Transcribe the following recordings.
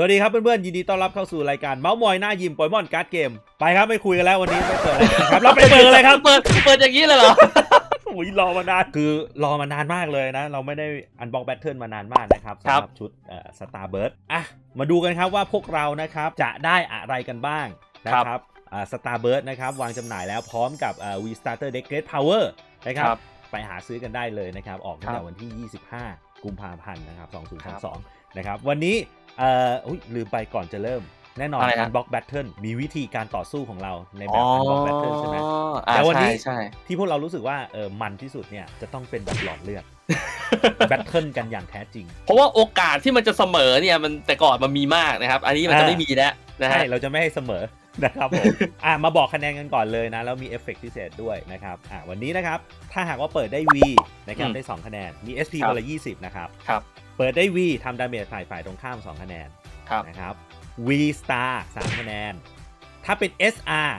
สวัสดีครับเพื่อนๆยินดีต้อนรับเข้าสู่รายการเมาส์มอยหน้ายิมปอยมอนการ์ดเกม ไปครับไม่คุยกันแล้ววันนี้ไม่เปิดแล้วครับเราไปเปิดเลยครับ เปิดเปิดอย่างนี้เลยเหรอโอ้ยรอมานานคือรอมานานมากเลยนะ เราไม่ได้อันบ็อกแบทเทิลมานานมากนะครับครัสำบหรับชุดสตาร์เบิร์ดอะมาดูกันครับว่าพวกเรานะครับจะได้อะไรกันบ้างนะครับสตาร์เบิร์ดนะครับวางจำหน่ายแล้วพร้อมกับวีสตาร์เตอร์เด็กเกรดพาวเวอร์นะครับครับไปหาซื้อกันได้เลยนะครับออกตั้งครัแต่บวันที่ 25 กุมภาพันธ์นะครับ2022นะครับวันนี้ เอ่ออุ๊ยลืมไปก่อนจะเริ่ม แน่นอนอะไรฮะการบล็อกแบทเทิลมีวิธีการต่อสู้ของเราในแบบการบล็อกแบทเทิลใช่ไหม อ่าแต่วันนี้ ใช่ใช่ ที่พวกเรารู้สึกว่าเออมันที่สุดเนี่ยจะต้องเป็นแบบหลอดเลือด แบทเทิลกันอย่างแท้จริง เพราะว่าโอกาสที่มันจะเสมอเนี่ยมันแต่ก่อนมันมีมากนะครับ อันนี้มันจะอ่าไม่มีแล้วนะฮะ ใช่ เราจะไม่ให้เสมอนะครับผม อะมาบอกคะแนนกันก่อนเลยนะ แล้วมีเอฟเฟกต์พิเศษด้วยนะครับ อะวันนี้นะครับ ถ้าหากว่าเปิดได้ V นะครับอืมได้ 2 คะแนน มี SP ครับ คนละ 20 นะครับ ครับ เปิดได้ V ทำดาเมจฝ่ายฝ่ายตรงข้าม 2 คะแนนครับนะครับ V Star 3 คะแนน ถ้าเป็น SR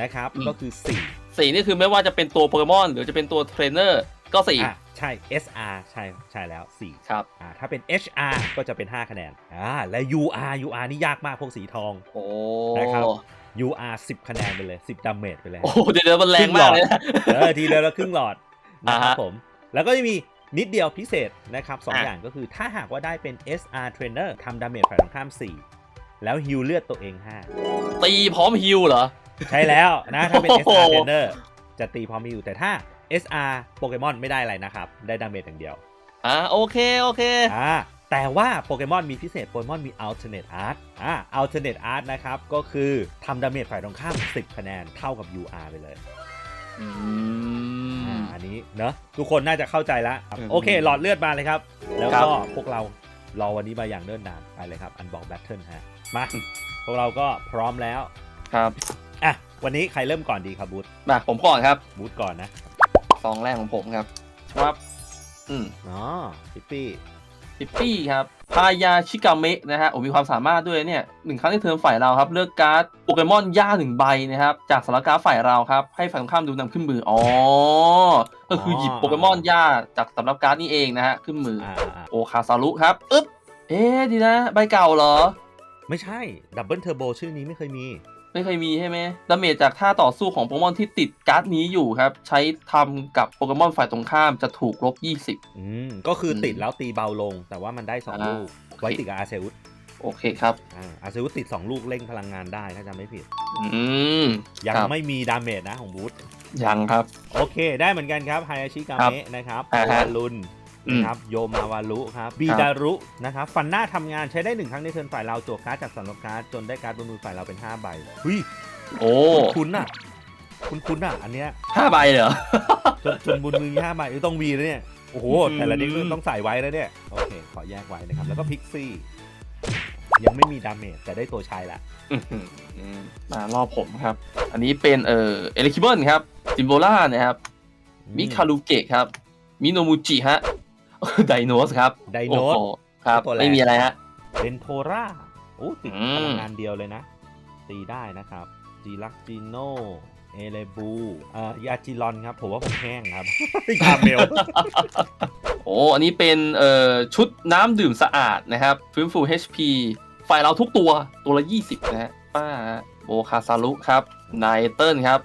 นะครับอืมก็คือ 4 สี่นี่คือไม่ว่าจะเป็นตัวโปเกมอน หรือจะเป็นตัวเทรนเนอร์ก็สี่อะใช่ SR ใช่ใช่แล้ว 4 ครับ อ่าถ้าเป็น HR ก็จะเป็น 5 คะแนนอ่าและ UR UR นี่ยากมากพวกสีทอง โอ้นะครับ UR 10 คะแนนไปเลย 10ดาเมจไปเลย โอ้เดี๋ยวเดี๋ยวมันแรงมากเลยนะเออทีเดียวละครึ่งหลอดนะครับอ่าฮะผม แล้วก็จะมี นิดเดียวพิเศษนะครับสองอะอย่างก็คือถ้าหากว่าได้เป็น SR Trainer ทำดาเมจฝ่ายตรงข้าม 4 แล้วฮิลเลือดตัวเองตีพร้อมฮิลเหรอ5ใช่แล้วนะ ถ้าเป็นโอ้โห SR Trainer จะตีพร้อมฮิลแต่ถ้า SR โปเกมอนไม่ได้อะไรนะครับ ได้ดาเมจอย่างเดียว อ่าโอเค โอเคอ่าแต่ว่าโปเกมอนมีพิเศษโปเกมอนมี Alternate Art อ่า Alternate Art นะครับ ก็คือทำดาเมจฝ่ายตรงข้าม 10 คะแนนเท่ากับ UR ไปเลย อืมอ่าอั นนี้เนอะทุกคนน่าจะเข้าใจแล้วครับอืมโอเค หลอดเลือดมาเลยครับ แล้วครับก็พวกเรารอวันนี้มาอย่างเนิ่นนานไปเลยครับ Unbox Battle ฮะมาพวกเราก็พร้อมแล้วครับอะวันนี้ใครเริ่มก่อนดีครับบูธมาผมก่อนครับบูธก่อนนะซองแรกของผมครับครับอืมอ๋อปิ๊ปปี้ ปิปปี้ครับพายาชิกาเมะนะฮะโอ้มีความสามารถด้วยเนี่ยหนึ่งครั้งในเทิร์นฝ่ายเราครับ เลือกการ์ดโปเกมอนย่าหนึ่งใบนะครับ จากสารการ์ดฝ่ายเราครับ ให้ฝ่ายตรงข้ามดูนำขึ้นมือ อ๋อ ก็คือหยิบโปเกมอนย่าจากสำหรับการ์ดนี่เองนะฮะ ขึ้นมืออ่าอ่าโอคาซารุครับอึ๊บ เอ๊ะดีนะ ใบเก่าเหรอ ไม่ใช่ ดับเบิลเทอร์โบชื่อนี้ไม่เคยมี ไม่เคยมีใช่ไหมดาเมจจากท่าต่อสู้ของโปเกมอนที่ติดการ์ดนี้อยู่ครับ ใช้ทำกับโปเกมอนฝ่ายตรงข้ามจะถูกลบ 20 อืม ก็คืออมติดแล้วตีเบาลง แต่ว่ามันได้2อ่าลูกโอเคไว้ติดกับอาเซอุสโอเคครับ อ่า อาเซอุสติด 2 ลูกเร่งพลังงานได้ถ้าจำไม่ผิด อืม ยังครับไม่มีดาเมจนะของบูธยังครับ โอเค ได้เหมือนกันครับไฮอาชิกาครับเมะนะครับอ่าฮะวาลุนอืม นะครับโยมาวารุครับบีดารุนะครับฟันหน้าทำงานใช้ได้หนึ่งครั้งในเทิร์นฝ่ายเราจั่วการ์ดจากสำรับการ์ดจนได้การ์ดบนมือฝ่ายเราเป็น5ใบเฮ้ยโอ้คุ้นๆน่ะ คุ้นๆน่ะ อันเนี้ยห้าใบเหรอจนจนบนมือมีห้าใบเอ้ยต้องวีแล้วเนี่ยโอ้โหอืมแต่ละเด็กต้องใส่ไว้แล้วเนี่ยโอเคขอแยกไว้นะครับแล้วก็พิกซี่ยังไม่มีดาเมจแต่ได้ตัวชายละอื้อหือมารอบผมครับ อันนี้เป็นเอ่อเอลิคิเบิลครับจิมโบล่านะครับมิคารุเกะครับมิโนมูจิฮะ ไดโนสครับไดโนสอ้หครับตัวแรกไม่มีอะไรฮะเดนโทราโอ้ติดอืมพลังงานเดียวเลยนะ ตีได้นะครับจีลักจิโนเอเลบูอ่ายาจิลอนครับ ผมว่าผมแห้งครับคาเมลโอ้อันนี้เป็นเอ่อชุดน้ำดื่มสะอาดนะครับ ฟื้นฟู HP ฝ่ายเราทุกตัวตัวละ 20 นะฮะป้าโบคาซารุครับไนเติลครับ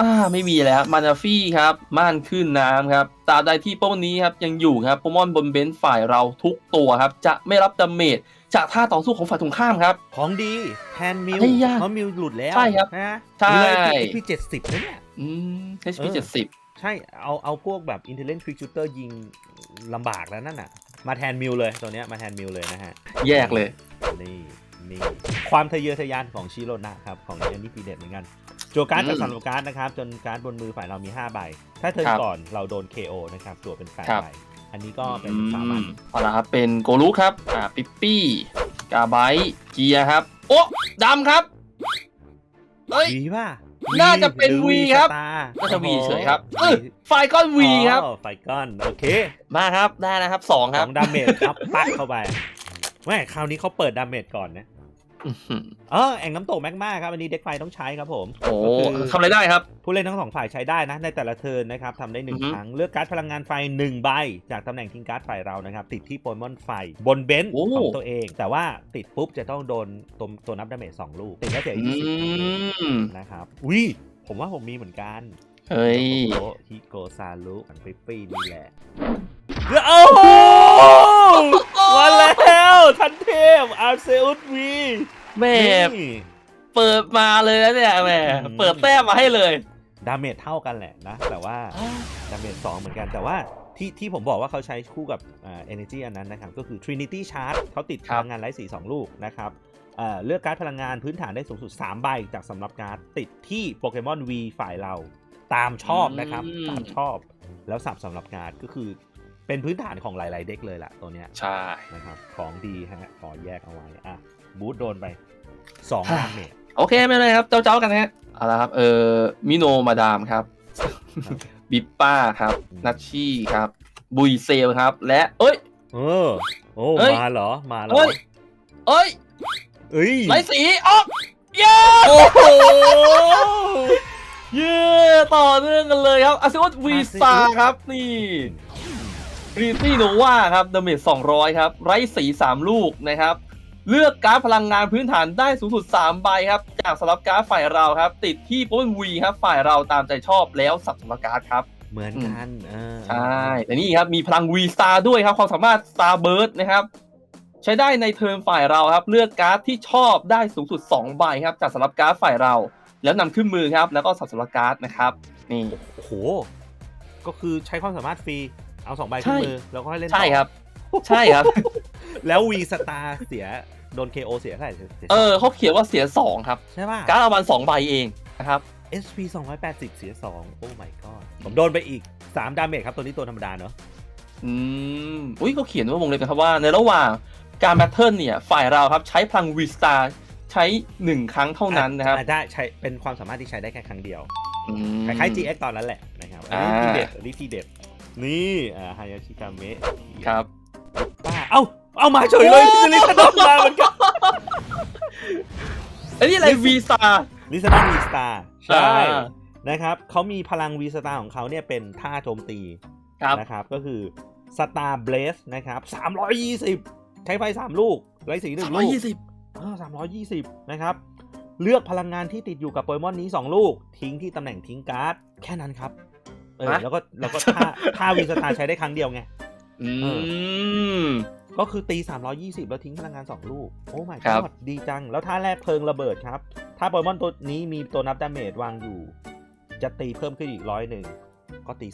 อ่าไม่มีแล้วมานาฟี่ครับม่านขึ้นน้ำครับตราบใดที่โปเกมอนนี้ครับยังอยู่ครับโปเกมอนบนเบนซ์ฝ่ายเราทุกตัวครับ จะไม่รับดาเมจจากท่าต่อสู้ของฝ่ายตรงข้ามครับ ของดีแพนมิลไอ้ยะเพราะมิลหลุดแล้วใช่ครับนะใช่เลยพี่เจ็ดสิบนะเนี่ยอืม HP เออ70ใช่ เอาเอาพวกแบบ Intelligent Quick Shooter ยิงลำบากแล้วนั่นน่ะ มาแทนมิลเลยตัวเนี้ยมาแทนมิลเลยนะฮะ แยกเลยนี่ นี่ความทะเยอทะยานของชิโรนะครับ ของเอนี่ปีเด็ดเหมือนกันจั่วการ์ดอืมจากสำหรับการ์ดนะครับ จนการ์ดบนมือฝ่ายเรามี 5 ใบ ถ้าเทิร์นครับก่อนเราโดน KO นะครับจั่วเป็นครั8บใบอันนี้ก็เป็นสามัญเอาละครับ เป็นโกลุครับ อ่า ปิปปี้ กาไบต์เกียร์ครับ โอ้ดำครับ เฮ้ยวีป่ะน่าจะเป็นหรือ V ครับสตาร์ก็จะวีเฉยครับโอ้เอ้ยโหไฟก้อนวีครับอ๋อไฟก้อน โอเค มาครับ ได้นะครับสองสครัอบงดาเมจครับปักเข้าไปไม่คราวนี้เขาเปิดดาเมจก่อนนะอื้อหือ เออแอ่งน้ำตกแมกมาครับอันนี้เด็กไฟต้องใช้ครับผมโอ้ก็คือทำอะไรได้ครับ ผู้เล่นทั้งสองฝ่ายใช้ได้นะ ในแต่ละเทิร์นนะครับทำได้หนึ่งอือฮึครั้งเลือกการ์ดพลังงานไฟหนึ่งใบ จากตำแหน่งทิ้งการ์ดฝ่ายเรานะครับ ติดที่โปเกมอนไฟบนเบนซ์ของตัวเอง แต่ว่าติดปุ๊บจะต้องโดนตัวตัวนับดาเมจสองลูกติดแล้วเสียอืยี่สิบมนะครับอุ้ยผมว่าผมมีเหมือนกันเฮ้ยโอ้ฮิโกซารุอันปิปปี้นี่แหละโอ้โหมาแล้ว ทันเทพอาร์เซอุสวีแม่นี่เปิดมาเลยนะเนี่ยแม่อืมเปิดแต้มมาให้เลยดาเมจเท่ากันแหละนะ แต่ว่าดาเมจ2เหมือนกันแต่ว่าที่ที่ผมบอกว่าเขาใช้คู่กับอ่า energy อันนั้นนะครับ ก็คือ trinity charge เขาติดคพรับลังงานไร้สี 2 ลูกนะครับเอ่อเลือกการ์ดพลังงานพื้นฐานได้สูงสุด 3 ใบจากสำหรับการ์ดติดที่โปเกมอน V ฝ่ายเรา ตามชอบนะครับ ตามชอบแล้วสับสำหรับการ์ดก็คือ เป็นพื้นฐานของหลายๆเด็กเลยล่ะตัวเนี้ยใช่นะครับ ของดีฮะขอแยกเอาไว้อะบูทโดนไป2ดาเมจโอเคไม่เป็นไรครับ เจ้าๆกันนะฮะเอาละครับ เออมิโนมาดามครับบิปป้าครับนัชชี่ครับ บุยเซลครับ และ เอ้ย เออ โอ้เฮ้ยมาเหรอมาเหรอเอ้ยเอ้ยเอ้ยไรสีออกเย้โอ้โหเย้ต่อเนื่องกันเลยครับอาซิอุสวีซาครับนี่ รีตี้โนวาครับดาเมจ200 ครับ ไร้สี3 ลูกนะครับ เลือกการ์ดพลังงานพื้นฐานได้สูงสุด 3 ใบครับ จากสำหรับการ์ดฝ่ายเราครับ ติดที่โปนวีครับ ฝ่ายเราตามใจชอบแล้วสับสำหรับการ์ดครับ เหมือนกันเออใช่แต่นี่ครับ มีพลัง V Star ด้วยครับ ความสามารถ Star Burst นะครับ ใช้ได้ในเทิร์นฝ่ายเราครับ เลือกการ์ดที่ชอบได้สูงสุด 2 ใบครับ จากสำหรับการ์ดฝ่ายเรา แล้วนำขึ้นมือครับ แล้วก็สับสำหรับการ์ดนะครับ นี่ โอ้โห ก็คือใช้ความสามารถฟรี เอาสองใบใช่ขึ้นมือแล้วก็ให้เล่นต่อใช่ครับ ใช่ครับ แล้ววีสตาร์เสียโดน KO เสียเท่าไหร่สียเออเขาเขียนว่าเสีย2ครับ ใช่ป่ะการ์ดเอามัน2ใบเองนะครับ SP 280 เสีย2โอ้ my god ผมโดนไปอีก3ดาเมจครับ ตัวนี้ตัวธรรมดาเนอะอืมอุ้ยเขาเขียนว่าวงเล็บนะครับว่า ในระหว่างการแบทเทิลเนี่ย ฝ่ายเราครับใช้พลัง V Star ใช้1ครั้งเท่านั้นนะครับอ่ได้ใช้เป็นความสามารถที่ใช้ได้แค่ครั้งเดียวอืมคล้ายๆ GX ตอนนั้นแหละนะครับอันนี้อ่าทีเด็ดอันนี้ทีเด็ด นี่อ่าฮายาชิกาเมะครับป้าเอ้าเอามาเฉยเลยคือลิซาดอนมาเหมือนกันอันนี้อะไร V Star ลิซาดอนวีสตาร์ใช่อ่านะครับเขามีพลังวีสตาร์ของเขาเนี่ยเป็นท่าโจมตีครับนะครับก็คือสตาร์เบลสนะครับ320ใช้ไฟ3ลูกไรสีหนึ่งลูก120สามร้อยยี่สิบนะครับเลือกพลังงานที่ติดอยู่กับโปเกมอนนี้ 2 ลูก ทิ้งที่ตำแหน่งทิ้งการ์ด แค่นั้นครับ เออฮะ แล้วก็แล้วก็ท่าท่าวีสตาร์ใช้ได้ครั้งเดียวไง อืเอมก็คือตี 320 แล้วทิ้งพลังงาน 2 ลูก โอ้ my ครับ god ดีจัง แล้วท่าแรกเพลิงระเบิดครับ ถ้าโปเกมอนตัวนี้มีตัวนับดาเมจวางอยู่ จะตีเพิ่มขึ้นอีกร้อยหนึ่ง ก็ตี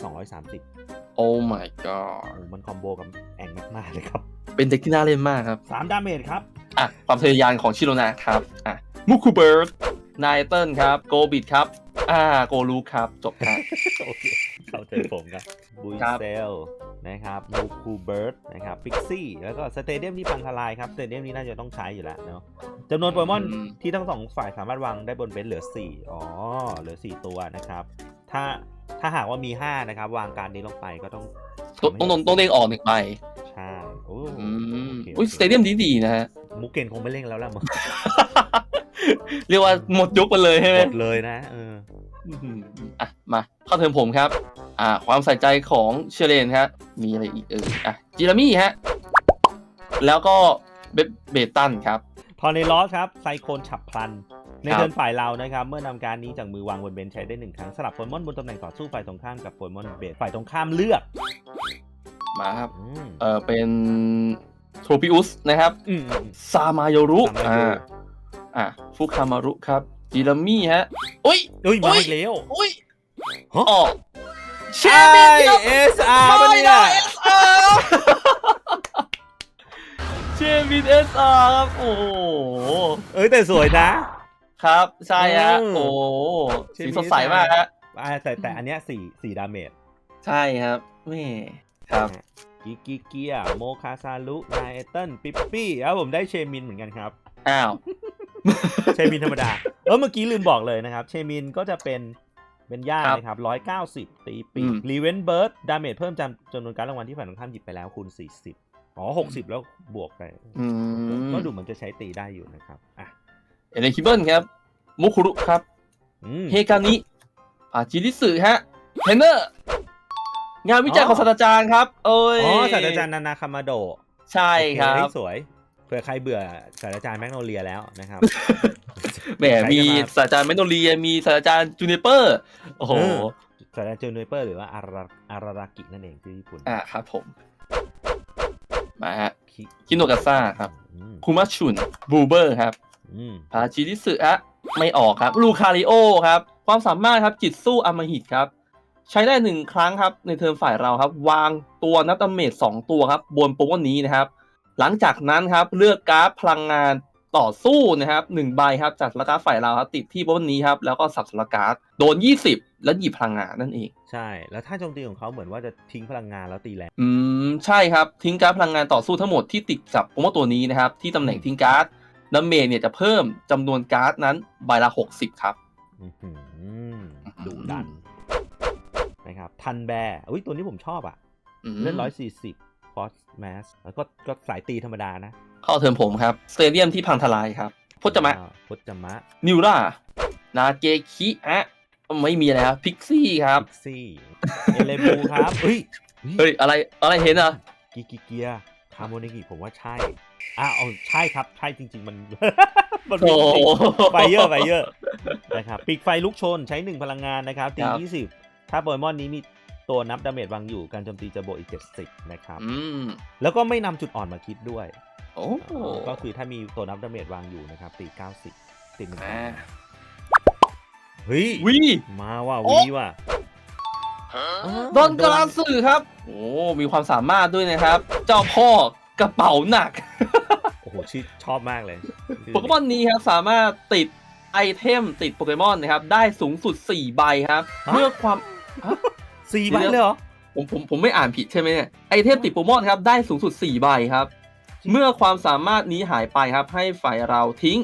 230โอ้ my god โอ้มันคอมโบกับแองมากๆเลยครับ เป็นเด็กที่น่าเล่นมากครับ 3 ดาเมจครับ อะ ความทะเยอทานของชิโรนะครับ อะมุคูเบิร์ดไนเติลครับ โกบิดครับ อ่า โกลูครับ จบครับ โอเค เข้าใจผมครับบุยครับเซลนะครับมูคูเบิร์ดนะครับพิกซี่แล้วก็สเตเดียมที่พังทลายครับสเตเดียมนี้น่าจะต้องใช้อยู่แล้วเนาะจำนวนโปเกมอนอืมที่ทั้งสองฝ่ายสามารถวางได้บนเบนซ์เหลือ 4 อ๋อ เหลือ 4 ตัวนะครับ ถ้าถ้าหากว่ามี 5 นะครับ วางการนี้ลงไปก็ต้อง ต้องต้องต้องต้องเด้งออกหนึ่งใบใช่โอ้อืมโเคอุ้ยสเตเดียมดีดีๆนะฮะมุกเกนคงไม่เล่นแล้วละมึงเรียกว่าหมดยุคไปเลยใช่ไหหมมดเลยนะเอออื้อหืออะมาเข้าเทอมผมครับ อ่าความใส่ใจของเชเลนครับมีอะไรอีกเอออะจิรามี่ฮะแล้วก็เบเบตันครับทอร์เนลอสครับไซโคนฉับพลัน ในครับเทิร์นฝ่ายเรานะครับ เมื่อนำการนี้จากมือวางบนเบนช์ใช้ได้หนึ่งครั้งสลับโปเกมอนบนตำแหน่งต่อสู้ฝ่ายตรงข้ามกับโปเกมอนเบสฝ่ายตรงข้ามเลือกมาครับอืมเออเป็นโทรปิอุสนะครับอืมอืม ซามาโยรุซามาโยรุ อ่าอะฟุคามารุครับจิรามี่ฮะอุ้ยเอ้ยอุ๊มายอีกแล้วอุ้ยฮะ ออก เชใช่มินครับเอสอาร์ปะไม่เนี่ยได้เอสอาร์เชมินเอสอาร์ครับ โอ้โหเอ้ยแต่สวยนะ ครับ ใช่ฮะอืมโอ้โหเชมิสีนสดใสมากฮะอ่าแต่แต่อันเนี้ยสี่สี่ดาเมจ ใช่ครับแม่ครับกิกิเกียโมคาซารุไนเติลปิปปี้แล้วผมได้เชมินเหมือนกันครับ อ้าว เชมินธรรมดา เออเมื่อกี้ลืมบอกเลยนะครับ เชมินก็จะเป็น เป็นย่าครับนะครับร้อยเก้าสิบตีปีอืม รีเวนเบิร์ดดาเมจเพิ่มจำจำนวนการดรางวัลที่ฝ่ายตรงข้ามหยิบไปแล้วคูณสี่สิบอ๋อหกสิบแล้วบวกไป อืมก็ดูเหมือนจะใช้ตีได้อยู่นะครับอะเอเลคิเบิลครับ มุคุรุครับ อืม เฮกานิอาจิริสึฮะเทรนเนอร์ งานวิจัยอ๋อ ของศาสตราจารย์ครับ เอ้ยอ๋อศาสตราจารย์นานาคามาโดะใช่ครับ โอเฮ้ยสวย เผื่อใครเบื่อศาสตราจารย์แมกโนเลียแล้วนะครับแหมมีศาสตราจารย์เมโนเลีย มีศาสตราจารย์จูเนเปอร์ โอ้โหเออศาสตราจารย์เจอเนเปอร์หรือว่าอาราอารารากินั่นเองที่ญี่ปุ่น อ่าครับผม มาฮะ คิคิโนกาซ่าครับอืมคุมาชุน บูเบอร์ครับอืมอาจิริสึฮะไม่ออกครับ ลูคาริโอครับ ความสามารถครับ จิตสู้อำมหิตครับ ใช้ได้หนึ่งครั้งครับ ในเทิร์นฝ่ายเราครับ วางตัวนัตเมจสองตัวครับ บนโปเกมอนนี้นะครับ หลังจากนั้นครับเลือกการ์ดพลังงานต่อสู้นะครับหนึ่งใบครับจากสลักการ์ดฝ่ายเราครับติดที่โปเกมอนนี้ครับแล้วก็สับสลักการ์ดโดน 20 แล้วหยิบพลังงานนั่นเอง ใช่ แล้วถ้าโจมตีของเขาเหมือนว่าจะทิ้งพลังงานแล้วตีแรงอืมใช่ครับทิ้งการ์ดพลังงานต่อสู้ทั้งหมดที่ติดกับโปเกมอนตัวนี้นะครับที่ตำแหน่งทิ้งการ์ดดัมเมจเนี่ยจะเพิ่มจำนวนการ์ดนั้นใบละ 60 ครับอื้อหือดุดันนะครับทันแบร์อุ้ยตัวนี้ผมชอบอะอืมเล่นร้อยสี่สิบฟ อสแมสแล้วก็ก็สายตีธรรมดานะ เข้าเทิร์นผมครับสเตเดียมที่พังทลายครับพจมะอ่าพจมะนิวรานาเกคิอะไม่มีอะไรครับพิกซี่ครับพิกซี่เอเลบูครับเฮ้ยเฮ้ยอะไรอะไรเห็นอะกิกิเกียคาโมเนกิผมว่าใช่อะเอาใช่ครับใช่จริง ๆ มันมันโอ้โหไฟเยอะไฟเยอะนะครับปีกไฟลุกชนใช้หนึ่งพลังงานนะครับตีครับยี่สิบถ้าโปเกมอนนี้มี ตัวนับดาเมจวางอยู่การโจมตีจะบวกอีกเจ็ดสิบนะครับอืมแล้วก็ไม่นำจุดอ่อนมาคิดด้วยโอ้ก็คือถ้ามีตัวนับดาเมจวางอยู่นะครับตีเก้าสิบตีหนึ่งอ่าเฮ้ยวิมาว่ะโอ้วีว่ะอ๋อดอนกราสื่อครับ โอ้มีความสามารถด้วยนะครับ เจ้าพ่อกระเป๋าหนัก โอ้โหชื่อชอบมากเลยโปเกมอนนี้ครับสามารถติดไอเทมติดโปเกมอนนะครับ ได้สูงสุด 4 ใบครับเมื่อความ สี่ใบเลยเหรอ ผมผมผมไม่อ่านผิดใช่ไหมเนี่ยไอเทมติดโปเกมอนครับได้สูงสุด4ใบครับ เมื่อความสามารถนี้หายไปครับ ให้ฝ่ายเราทิ้ง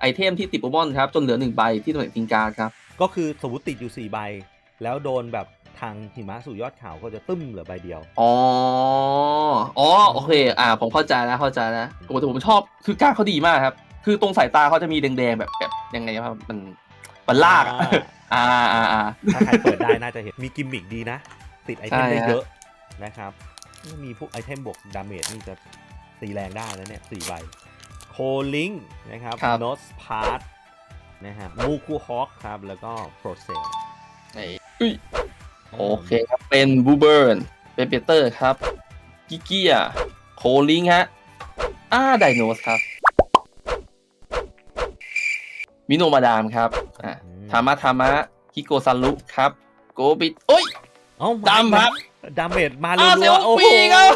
ไอเทมที่ติดโปเกมอนครับจนเหลือ1ใบที่ตำแหน่งทิ้งการ์ดครับ ก็คือสมมติติดอยู่สี่ใบ แล้วโดนแบบทางหิมะสู่ยอดเขาก็จะตึ้มเหลือใบเดียว อ๋อ อ๋อ โอเค อ่า ผมเข้าใจแล้ว เข้าใจแล้วโอ้แต่ผมชอบ คือการดเขาดีมากครับ คือตรงสายตาเขาจะมีแดงๆแบบแบบยังไงครับ มัน มันลากอะอ่าอ่าอ่าอ่า ถ้าใครเปิดได้น่าจะเห็น มีกิมมิกดีนะ ติดไอเทมใช่ ได้ฮะเยอะนะครับ มีพวกไอเทมบวกดาเมจนี่จะตีแรงได้แล้วเนี่ยสี่ใบ โคลิงนะครับครับ โนสพาร์ตนะฮะมูคูฮอคครับ แล้วก็โปรเซลไอ้อุ้ยโอเคครับ เป็นบูเบิร์นเป็นเปเตอร์ครับ กิเกียโคลิงฮะอ้าไดโนสครับมิโนมาดามครับ อ่าทามะทามะฮิโกซันลุครับ โกบิดโอ้ย เอ้าดำครับ ดาเมจมาอ้าวเซรัลวๆโอ้โหฟี่ครับ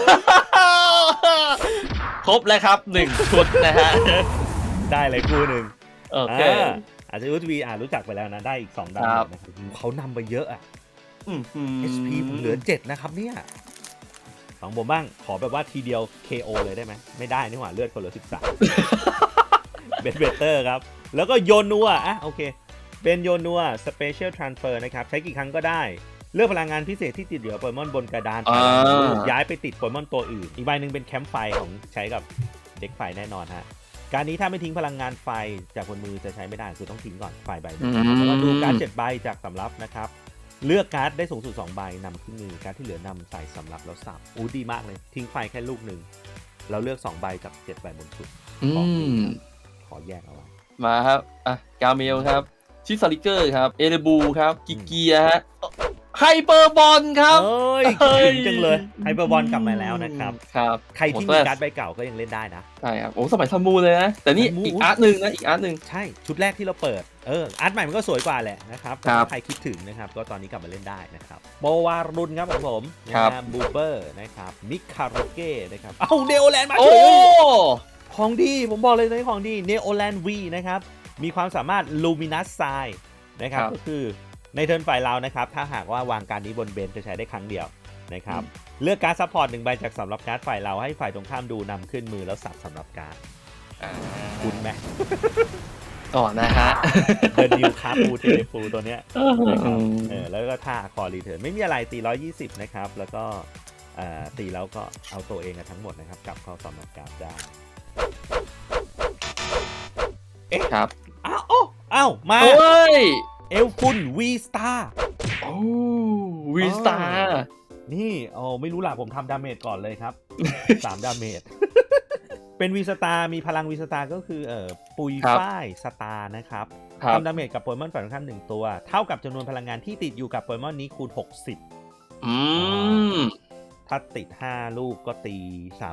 ครบแล้วครับหนึ่งชุดนะฮะ ได้เลยคู่หนึ่งโอเคอ่าอาจจะรู้ทีวีอ่านรู้จักไปแล้วนะ ได้อีก 2 ดาเมครัจบนะครับเขานำไปเยอะอะอื้อหือ HP ผมเหลือ 7 นะครับเนี่ย ของผมบ้าง ขอแบบว่าทีเดียว KO เลยได้ไหม ไม่ได้นี่หว่าเลือดคนเหลือ 13 เบนเบเตอร์ครับ แล้วก็โยนัวอะโอเค เป็นโยนัวสเปเชียลทรานสเฟอร์นะครับ ใช้กี่ครั้งก็ได้ เลือกพลังงานพิเศษที่ติดเหลือโปเกมอนบนกระดานอ่า ย้ายไปติดโปเกมอนตัวอื่น อีกใบหนึ่งเป็นแคมป์ไฟของใช้กับเด็กไฟแน่นอนฮะการนี้ถ้าไม่ทิ้งพลังงานไฟจากบนมือจะใช้ไม่ได้คือต้องทิ้งก่อนไฟใบหนึ่งอืมแล้วก็ดูการดเจ็ดใบจากสำรับนะครับ เลือกการ์ดได้สูงสุด2ใบนำขึ้นมือการ์ดที่เหลือนำใส่สำรับแล้วสับอู้ดีมากเลย ทิ้งไฟแค่ลูกหนึ่งเราเลือก2ใบจาก7ใบบนสุดอืมขอแยกเอาไว้มาครับ อะ กาเมลครับ ชิซาริเกอร์ครับ เอเรบูครับ กิเกียฮะไฮเปอร์บอลครับ เอ้ยคิดถึงจังเลยไฮเปอร์บอลกลับมาแล้วนะครับ ครับใครที่โอ้มีแต่การ์ดใบเก่าก็ยังเล่นได้นะ ใช่ครับ โอ้สมัยซัมมูเลยนะ แต่นี่ซัมมู อีกอาร์ตหนึ่งนะ อีกอาร์ตหนึ่ง ใช่ ชุดแรกที่เราเปิด เออ อาร์ตใหม่มันก็สวยกว่าแหละนะครับครับถ้าใครคิดถึงนะครับ ก็ตอนนี้กลับมาเล่นได้นะครับโบวารุนครับของผมนะครัฮะบ บูเบอร์นะครับ มิคารุเก้นะครับ เอ้าเนโอแลนด์มาโอ้เฉยเลยของดี ผมบอกเลยนะของดี เนโอแลนด์วีนะครับ มีความสามารถลูมินัสไซนะครับครับก็คือในเทิร์นฝ่ายเรานะครับ ถ้าหากว่าวางการนี้บนเบนจะใช้ได้ครั้งเดียวนะครับเลือกการ์ดซัพพอร์ตหนึ่งใบจากสำหรับการ์ดฝ่ายเราให้ฝ่ายตรงข้ามดูนำขึ้นมือแล้วสับสำหรับการ์ดอ่าคุณไหมก่อนนะฮะเดินนิวคาปูเทเลฟูตัวเนี้ยนะครับเออแล้วก็ท่าคอรีเทิร์นไม่มีอะไรตี120นะครับ แล้วก็เอ่อตีแล้วก็เอาตัวเองอะทั้งหมดนะครับ กลับเข้าสำหรับการ์ดได้ครับ อ้าวมา เฮ้ยเอลฟุนวีสตาร์ โอ้วีสตาอ๋ร์ นี่โอ้ไม่รู้ล่ะผมทำดาเมจก่อนเลยครับ สามดาเมจ เป็นวีสตาร์มีพลังวีสตาร์ก็คือเอ่อปุยฝ้ายสตาร์นะครับครับ ทำดาเมจกับโปเกมอนฝ่ายตรงข้ามหนึ่งตัว เท่ากับจำนวนพลังงานที่ติดอยู่กับโปเกมอนนี้คูณ 60 อืม ถ้าติด 5 ลูกก็ตี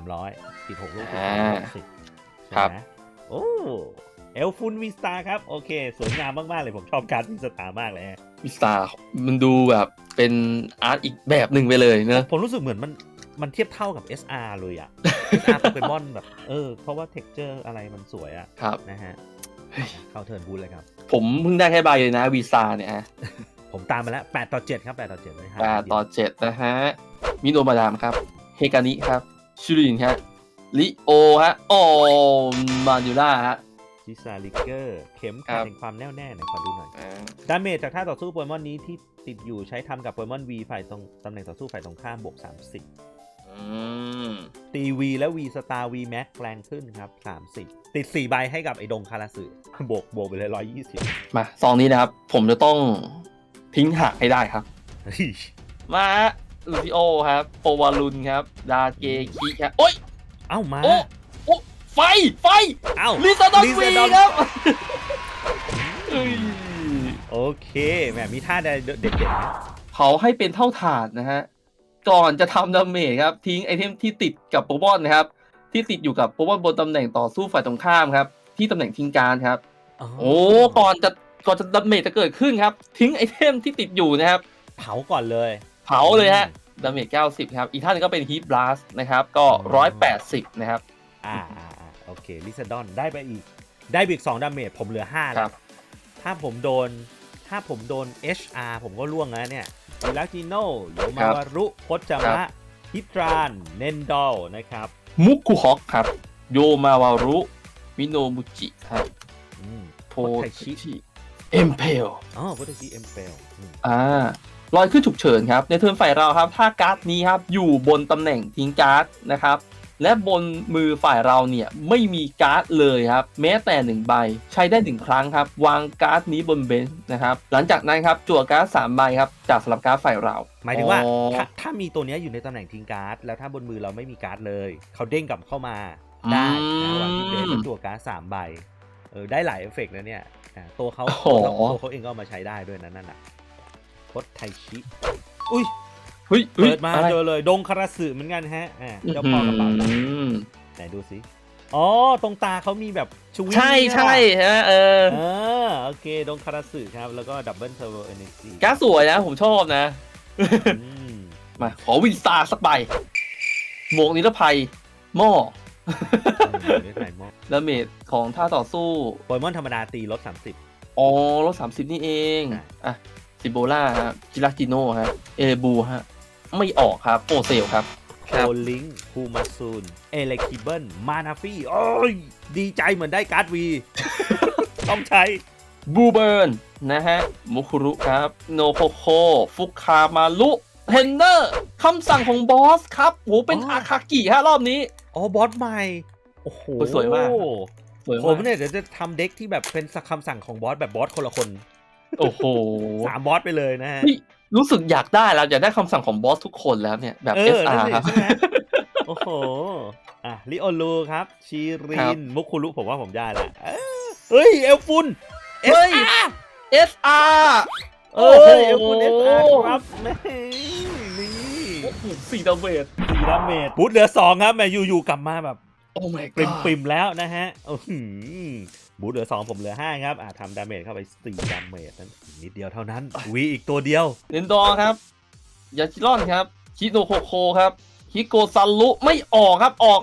300 ติด 6 ลูกตีอ่า60ครับ ใช่ไหมโอ้ เอลฟุนวีสตาร์ครับ โอเค สวยงามมาก ๆ เลยผมชอบการวีสตาร์มากเลยฮะวีสตาร์มันดูแบบเป็นอาร์ตอีกแบบหนึ่งไปเลยเนอะผมรู้สึกเหมือนมันมันเทียบเท่ากับ SR เลยอะ SR โปเกมอนแบบเออเพราะว่าเท็กเจอร์อะไรมันสวยอะครับนะฮะเฮ้ยเข้าเทิร์นบูธเลยครับ ผมเพิ่งได้แค่ใบเลยนะวีสตาร์เนี่ยฮะผมตามมาแล้ว 8 ต่อ 7 ครับ 8 ต่อ7เลยฮะแปดต่อเจ็ดนะฮะ มิโนมาดามครับ เฮกานิครับชูรินครับ ลิโอฮะ โอมานูล่าฮะ จิซาลิเกอร์ เข็มครัขัดบแห่งความแน่วแน่หน่อยขอดูหน่อยอ่าดาเมจจากท่าต่อสู้โปเกมอนนี้ที่ติดอยู่ใช้ทำกับโปเกมอน V ฝ่ายตรงตำแหน่งต่อสู้ฝ่ายตรงข้ามบวก30อืมตี V และ V Star V Max แรงขึ้นครับ 30 ติด 4 ใบให้กับไอ้ดงคาราสึบวกบวกไปเลย 120 มาซองนี้นะครับ ผมจะต้องทิ้งห่างให้ได้ครับเฮ้ยมาลูซิโอครับ โปวาลุนครับ ดาเกคิครับโอ้ย เอ้ามาโอ้โอ้ ไฟ ไฟเอ้าลิซาดอนลิวีซาดอนครับเอ้ยโอเคแหมมีท่าใดเด็ดๆนะเขาให้เป็นเท่าฐานนะฮะ ก่อนจะทำดาเมจครับ ทิ้งไอเทมที่ติดกับโปรบอนนะครับ ที่ติดอยู่กับโปรบอนบนตำแหน่งต่อสู้ฝ่ายตรงข้ามครับ ที่ตำแหน่งทิ้งการครับ โอ้ก่อนจะก่อนจะดาเมจจะเกิดขึ้นครับ ทิ้งไอเทมที่ติดอยู่นะครับ เผาก่อนเลย เผาเลยฮะดาเมจ90 ครับ อีกท่านหนึงก็เป็นฮีทบลัสนะครับ ก็ 180 นะครับ อ่าอ่าอ่า โอเคลิซาดอนได้ไปอีก ได้ไปอีก2ดาเมจผมเหลือ5คแล้รัวบถ้าผมโดน ถ้าผมโดน HR ผมก็ล่วงแล้วเนี่ยวิลักจิโนโยมาครับวารุพจามะฮิตราน เนนดอลนะครับ มุกุฮอกครับ โยมาวารุ มิโนมุจิครับอืมโพโพไทชิชิเอ็มเพลอ๋อพุทธชีเอ็มเปลอ่าลอยขึ้นฉุกเฉินครับ ในเทิร์นฝ่ายเราครับ ถ้าการ์ดนี้ครับ อยู่บนตำแหน่งทิ้งการ์ดนะครับ และบนมือฝ่ายเราเนี่ยไม่มีการ์ดเลยครับ แม้แต่หนึ่งใบใช้ได้หนึ่งครั้งครับ วางการ์ดนี้บนเบนช์นะครับ หลังจากนั้นครับจั่วการ์ดสามใบครับจากสลับการ์ดฝ่ายเรา หมายถึงว่าอ๋อถ้าถ้ามีตัวเนี้ยอยู่ในตำแหน่งทิ้งการ์ดแล้วถ้าบนมือเราไม่มีการ์ดเลย เขาเด้งกลับเข้ามาได้นะวางที่เบสแล้วตัวการ์ดสามใบเออได้หลายเอฟเฟกต์นะเนี่ยอ่าตัวเขาโอ้โหตัวเขาเองก็เอามาใช้ได้ด้วยนะนั่นน่ะพดไทชิอุ้ย เฮ้ยฮ้ยเปิดมาอะไรเจอเลยดงคาราสึเหมือนกันฮะอ่าเจ้าพ่อกระเป๋าอืมไหนดูสิอ๋อตรงตาเขามีแบบชวิงใช่ใช่ฮะเออเออโอเคดงคาราสึครับ แล้วก็ดับเบิลเทอร์โบเอเนจีการ์ดสวยนะ ผมชอบนะอืมมา ขอวินสตาร์สักใบหมวกนิรภัย หม้อเรียกไหนมอดาเมจของท่าต่อสู้ โปเกมอนธรรมดาตีลด30อ๋อลดสามสิบนี่เองใช่อะ ซิโบล่าฮะจิรากิโนฮะ เอเลบูฮะ ไม่ออกครับโอเซลครับโอลิงคูมาซูนเอเล็กทิเบิลมานาฟี่โอ้ย ดีใจเหมือนได้การ์ดวี ต้องใช้ บูเบิร์นนะฮะมุคุรุครับ โนโคโค ฟุคามารุเทนเนอร์คำสั่งของบอสครับโหเป็นอ๋ออ อาคากิฮะรอบนี้ อ๋อ บอสใหม่ โอ้โหสวยมาก สวยผมมากเนี่ยเดี๋ยวจะทำเด็กที่แบบเป็นคำสั่งของบอสแบบบอสคนละคนโอ้โหสามบอสไปเลยนะฮะเฮ้ย รู้สึกอยากได้แล้วอยากได้คำสั่งของบอสทุกคนแล้วเนี่ย แบบเออ SR นั่นสิครับใช่ไหมโอ้โห อะลิโอลูครับ ชีริครับนมุคุรุผมว่าผมได้ละเอ้ยเฮ้ย เอลฟุน เฮ้ย SR SR เอ้ยเอลฟุนเอสอาร์ครับแม่นี่โอ้โหสี่ดาเมจสี่ดาเมจบูทเหลือสองครับแม่อยู่ๆกลับมาแบบ โอ้ my ปริม god ปริมๆแล้วนะฮะอื้อหือ บูทเหลือสองผมเหลือห้าครับอะทำดาเมจเข้าไปสี่ดาเมจนั้นอีกนิดเดียวเท่านั้นวีอีกตัวเดียวเนนดอร์ครับยาชิรอนครับคิโนโคโคครับฮิโกซันรุไม่ออกครับออก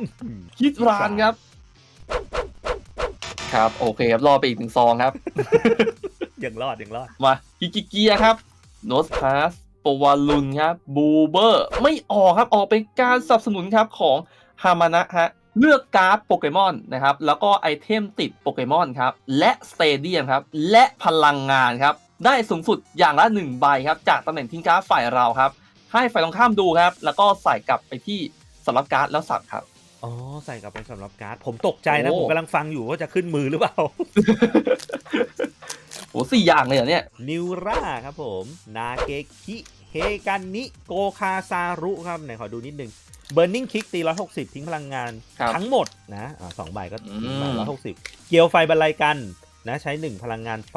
ฮิตรานครับ ครับโอเคครับรอไปอีกหนึ่งซองครับ ยังรอดยังรอดมากิกิเกียครับโนสพาสปวาลุนครับบูเบอร์ ไม่ออกครับออกเป็นการสนับสนุนครับของฮามานะฮะ เลือกการ์ดโปเกมอนนะครับ แล้วก็ไอเทมติดโปเกมอนครับ และสเตเดียมครับ และพลังงานครับ ได้สูงสุดอย่างละหนึ่งใบครับ จากตำแหน่งทิ้งการ์ดฝ่ายเราครับ ให้ฝ่ายตรงข้ามดูครับ แล้วก็ใส่กลับไปที่สำหรับการ์ดแล้วสับครับ อ๋อ ใส่กลับไปสำหรับการ์ด ผมตกใจนะ โอ้ ผมกำลังฟังอยู่ว่าจะขึ้นมือหรือเปล่าสี่อย่างเลยเหรอเนี่ย นิวราครับผม นาเกคิ เฮกันนิ โกคาซารุครับไหนขอดูนิดนึง Burning Kick ตี160 ทิ้งพลังงานครับทั้งหมดนะอ่าสองใบก็ทิ้งไปอืม 160 เกียวไฟบรรลัยกันนะใช้ 1 พลังงานไฟ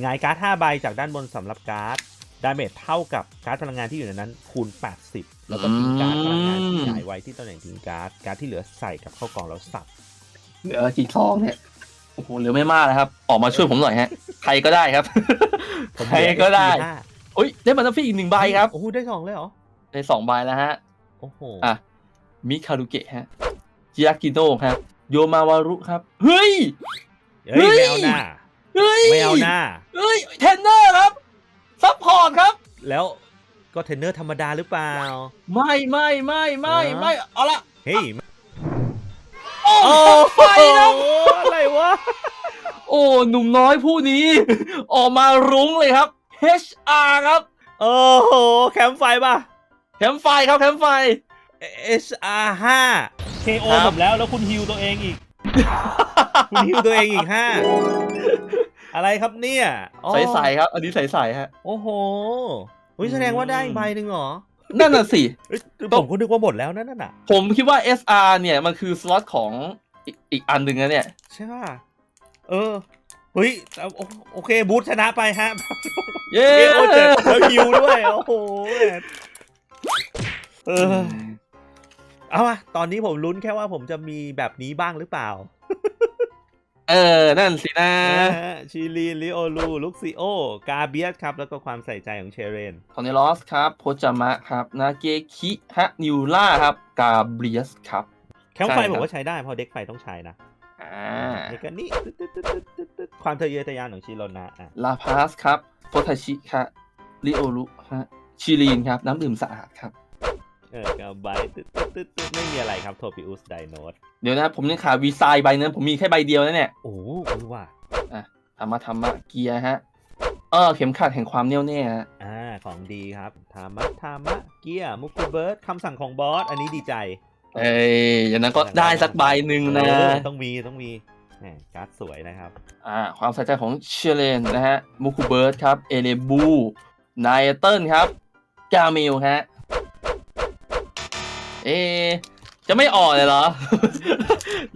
หงายการ์ด5ใบจากด้านบนสำหรับการ์ดดาเมจเท่ากับการ์ดพลังงานที่อยู่ในนั้นคูณ 80 แล้วก็ทิ้งการ์ดพลังงานที่หงายไว้ที่ตำแหน่งทิ้งการ์ดการ์ดที่เหลือใส่กลับเข้ากองแล้วสับ เหลือกี่ซองเนี่ยโอ้โหเหลือไม่มากนะครับ ออกมาช่วยผมหน่อยฮะ ใครก็ได้ครับ ผมใครเหลือ ก็ได้ SP5 โอ้ยได้มันฟี่อีกหนึ่งใบครับ โอ้โหได้สองเลยเหรอได้สองใบแล้วฮะโอ้โหอะมิคารุเกะฮะจิยากิโนะครับ โยมาวารุครับ เฮ้ย เฮ้ยไม่เอาหน้า เฮ้ยไม่เอาหน้า เฮ้ยเทรนเนอร์ครับซัพพอร์ตครับ แล้วก็เทรนเนอร์ธรรมดาหรือเปล่า ไม่ไม่ไม่ไม่ไม่เอาละเฮ้ยโอ้โอ้ไฟครับโหอะไรวะ โอ้ หนุ่มน้อยผู้นี้ ออกมารุ้งเลยครับ HR ครับ โอ้โห แคมป์ไฟป่ะแค มป์ไฟครับแคมป์ไฟ HR 5 KO ครับ ผมแล้วแล้วคุณฮิวตัวเองอีก คุณฮิวตัวเองอีก5อะไรครับเนี่ยอ๋อใสๆครับ อันนี้ใสๆฮะ โอ้โหเฮ้ยแสดงว่าได้อีกใบหนึ่งเหรอนั่นน่ะสิ เอ้ยผมก็นึกว่าหมดแล้วนั่นน่ะ ผมคิดว่า SR เนี่ยมันคือสล็อตของอีกอีกอันหนึ่งนะเนี่ย ใช่ป่ะเออเฮ้ยเอาโอโอเคบูธชนะไปฮะ เย้ เอโอเจ็ดแล้วฮิวด้วย โอ้โหแหม เออ เอามาตอนนี้ผมลุ้นแค่ว่าผมจะมีแบบนี้บ้างหรือเปล่า เออ นั่นสินะนะฮะชิลีลิโอลูลุกซิโอ กาเบียสครับ แล้วก็ความใส่ใจของเชเรนคอนเนลอสครับ โพจามะครับ นาเกคิฮะนิวล่าครับ กาเบรียสครับ แคมป์ไฟใช่ครับผมว่าใช้ได้เพราะเด็กไฟต้องใช้นะอ่าเอกนี่ตึ๊ดตึ๊ดตึ๊ดตึ๊ดตึ๊ดตึ๊ดความทะเยอทะยานของชิโรนะอะลาพาสครับ โพทาชิครับริโอรุฮะชิลีนครับ น้ำดื่มสะอาดครับ เออกาไบตึ๊ดตึ๊ดตึ๊ดตึ๊ดไม่มีอะไรครับโทปิอุสไดโนดเดี๋ยวนะผมยังขาดวีไซใบนึงผมมีแค่ใบเดียวนะเนี่ยโอ้โหเออว่ะธรรมะธรรมะเกียร์ฮะเออเข็มขัดแห่งความแน่วแน่ฮะอ่าของดีครับทามะทามะเกียร์มุกุเบิร์ดคำสั่งของบอสอันนี้ดีใจเอ้ยอย่างนั้นก็ได้สักใบหนึ่งนะเออต้องมีต้องมีแหมการ์ดสวยนะครับ อ่า ความใส่ใจของเชเลนนะฮะมูคูเบิร์ดครับ เอเลบูไนเติลครับ กาเมลฮะ เอะจะไม่อ่อนเลยเหรอ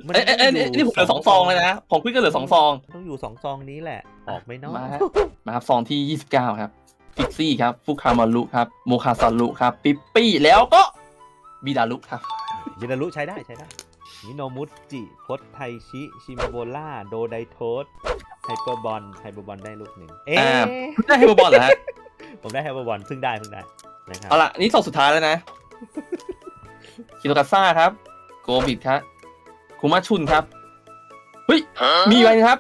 มันเอ้ยเอ้ยเอ้ยนี่นี่ผมเหลือสองซองเลยนะ ผมพี่ก็เหลือสองซอง ต้องอยู่สองซองนี้แหละ ออกไม่นอกมาฮะ มาครับซองที่ 29 ครับฟิกซี่ครับฟุคามารุครับโมคาซารุครับปิปปี้แล้วก็บิดารุครับ ยินารุใช้ได้ใช้ได้มิโนมุจิพดไทชิ ชิมโบล่า โดไดโทสไฮเปอร์บอลไฮเปอร์บอลได้ลูกหนึ่งเอ๊ะอ่า ได้เฮเบอร์บอลเหรอฮะผมได้ไฮเปอร์บอลเพิ่งได้เพิ่งได้นะครับเอาละนี่ซองสุดท้ายแล้วนะ คิโตกาซ่าครับ โกบิดครับคุมาชุนครับ เฮ้ย มีอะไรนะครับ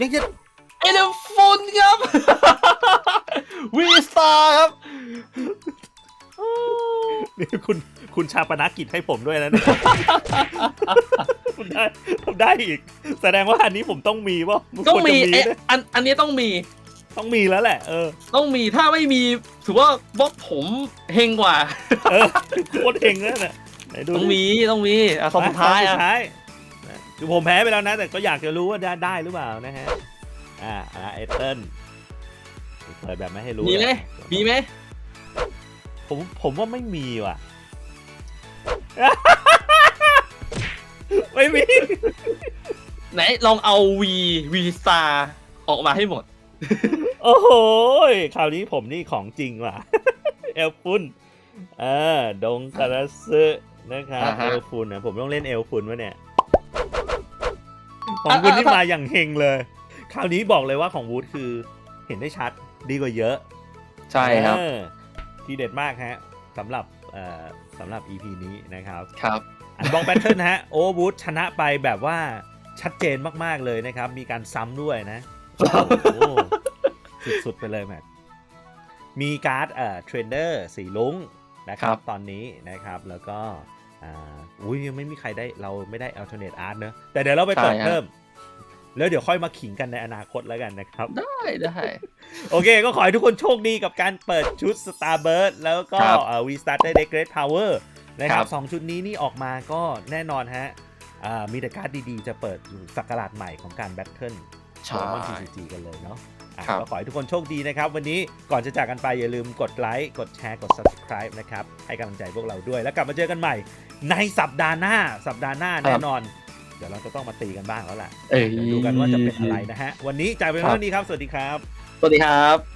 ยังจะเอเลฟุนครับ วีสตาร์ครับ นี่คุณคุณชาปนกิจให้ผมด้วยนะเนี่ย คุณได้ผมได้อีก แสดงว่าอันนี้ผมต้องมีว่าต้องมีควรจะเอ๊ะนะอันอันนี้ต้องมี ต้องมีแล้วแหละ เออต้องมีถ้าไม่มีถือว่าบล็อกผมเฮงกว่า เออโคตรเฮงแล้วเนี่ยไหน ดูต้องมีต้องมีอะซองสุดท้ายอะอะสุดท้ายนะคือผมแพ้ไปแล้วนะ แต่ก็อยากจะรู้ว่าได้ได้หรือเปล่านะฮะ อ่าอ่าเอเติ้ลเปิดแบบไม่ให้รู้มีไหมเลยมีไหมผมผมว่าไม่มีว่ะ ไม่มี ไหนลองเอาวีวีสตาร์ออกมาให้หมด โอ้โหยคราวนี้ผมนี่ของจริงว่ะ เอลฟุนอ่าดงคาราซึ นะครับอ่าฮะ เอลฟุนนะผมต้องเล่นเอลฟุนวะเนี่ย ของคุณอะนี่อะมาอย่างเฮงเลย คราวนี้บอกเลยว่าของวูดคือเห็นได้ชัดดีกว่าเยอะใช่ครับเออทีเด็ดมากฮะสำหรับเอ่อสำหรับ EP นี้นะครับ ครับ อันบองแบทเทิลนะฮะโอวูดชนะไปแบบว่าชัดเจนมากๆเลยนะครับ มีการซ้ำด้วยนะโอ้โหสุดๆไปเลยแมทมีการ์ดเอ่อเทรนเดอร์สีลุ้งนะครัครับบ ตอนนี้นะครับแล้วก็ อ่าอุ้ยยังไม่มีใครได้เราไม่ได้ alternate art เนอะแต่เดี๋ยวเราไปเปิดเพิ่ม แล้วเดี๋ยวค่อยมาขิงกันในอนาคตแล้วกันนะครับ ได้ได้ โอเค ก็ขอให้ทุกคนโชคดีกับการเปิดชุด Starbird แล้วก็ครับเอ่อ We Started the Great Power นะคครัรับบสองชุดนี้นี่ออกมาก็แน่นอนฮะอ่ามีแต่การ์ดดีๆ จะเปิดอยู่สักราชใหม่ของการแบทเทิลใช่โปเกมอน TCG กันเลยเนาะอะครับก็ขอให้ทุกคนโชคดีนะครับ วันนี้ก่อนจะจากกันไปอย่าลืมกดไลค์ กดแชร์ กด subscribe นะครับ ให้กำลังใจพวกเราด้วย แล้วกลับมาเจอกันใหม่ ในสัปดาห์หน้า สัปดาห์หน้าแน่นอน เดี๋ยวเราจะต้องมาตีกันบ้างแล้วล่ะเอ้ยเดี๋ยวดูกันว่าจะเป็นอะไรนะฮะ วันนี้จ่ายไปเท่านี้ครับ สวัสดีครับ สวัสดีครับ